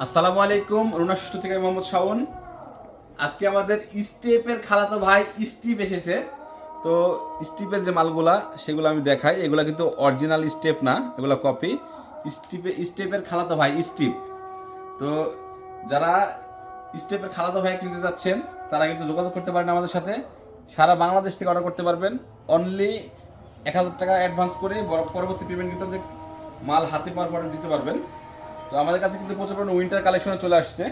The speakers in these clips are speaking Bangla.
আসসালামু আলাইকুম, রুনা ষষ্ঠ থেকে মোহাম্মদ শাওন। আজকে আমাদের স্টেপের খালাতো ভাই স্টিপ এসেছে। তো স্টিপের যে মালগুলা, সেগুলো আমি দেখাই। এগুলো কিন্তু অরিজিনাল স্টেপ না, এগুলো কপি স্টিপে, স্টেপের খালাতো ভাই স্টিপ। তো যারা স্টেপের খালাতো ভাই কিনতে যাচ্ছেন, তারা কিন্তু যোগাযোগ করতে পারেন আমাদের সাথে। সারা বাংলাদেশ থেকে অর্ডার করতে পারবেন। অনলি এক হাজার টাকা অ্যাডভান্স করে বর- পরবর্তী পেমেন্ট কিন্তু মাল হাতে পাওয়ার পরে দিতে পারবেন। তো আমাদের কাছে কিন্তু প্রচুর পরিমাণে উইন্টার কালেকশনে চলে আসছে।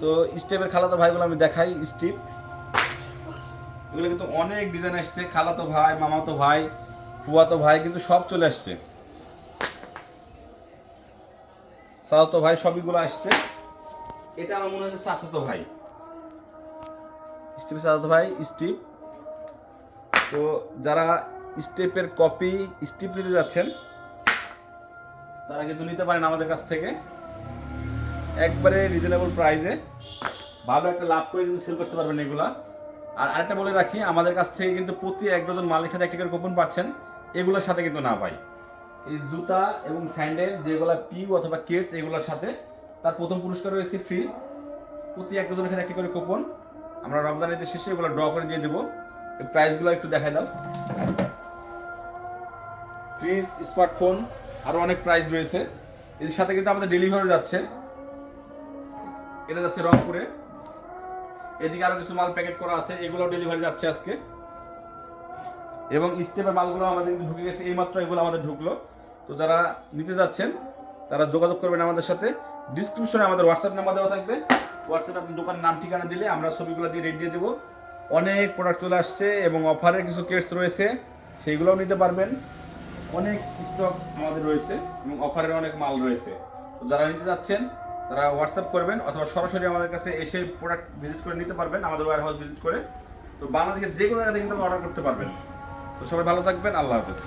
তো স্টেপের খালাতো ভাইগুলো আমি দেখাই স্টিপ এগুলো কিন্তু অনেক ডিজাইন আসছে, খালাতো ভাই, মামাতো ভাই ফুয়াতো ভাই কিন্তু সব চলে আসছে। সাদাতো ভাই সবইগুলো আসছে। এটা আমার মনে হচ্ছে চাচাতো ভাই। স্টিপ সাদাতো ভাই স্টিপ তো যারা স্টেপের কপি স্টিপ নিতে যাচ্ছেন তারা কিন্তু নিতে পারেন আমাদের কাছ থেকে। একবারে রিজনেবল প্রাইসে ভালো একটা লাভ করে কিন্তু সেল করতে পারবেন এগুলা। আর আরেকটা বলে রাখি, আমাদের কাছ থেকে কিন্তু প্রতি এক ডজন মালের সাথে একটা করে কুপন পাচ্ছেন। এগুলোর সাথে কিন্তু না পাই এই জুতা এবং স্যান্ডেল যেগুলো পিউ অথবা কেটস এগুলোর সাথে, তার প্রথম পুরস্কার রয়েছে ফ্রিজ প্রতি এক ডজনের সাথে একটি করে কুপন আমরা রমজানের যে শেষে এগুলো ড্র করে দিয়ে দেবো। প্রাইসগুলো একটু দেখাই দাও। ফ্রিজ স্মার্টফোন আরও অনেক প্রাইস রয়েছে। এর সাথে কিন্তু আমাদের ডেলিভারি যাচ্ছে। এটা যাচ্ছে রংপুরে। এদিকে আরও কিছু মাল প্যাকেট করা আছে এগুলো ডেলিভারি যাচ্ছে আজকে। এবং স্টেপের মালগুলো আমাদের ঢুকে গেছে, এইমাত্র এগুলো আমাদের ঢুকলো। তো যারা নিতে যাচ্ছেন, তারা যোগাযোগ করবেন আমাদের সাথে। ডিসক্রিপশনে আমাদের হোয়াটসঅ্যাপ নাম্বার দেওয়া থাকবে। হোয়াটসঅ্যাপে আপনি দোকানের নাম, ঠিকানা দিলে আমরা ছবিগুলো দিয়ে রেডি দিয়ে দেবো। অনেক প্রোডাক্ট চলে আসছে এবং অফারে কিছু কেটস রয়েছে, সেইগুলোও নিতে পারবেন। অনেক স্টক আমাদের রয়েছে এবং অফারের অনেক মাল রয়েছে। তো যারা নিতে যাচ্ছেন তারা হোয়াটসঅ্যাপ করবেন অথবা সরাসরি আমাদের কাছে এসে প্রোডাক্ট ভিজিট করে নিতে পারবেন, আমাদের ওয়ার হাউস ভিজিট করে। তো বাংলাদেশের যে কোনো জায়গা থেকে কিন্তু অর্ডার করতে পারবেন। তো সবাই ভালো থাকবেন, আল্লাহ হাফেজ।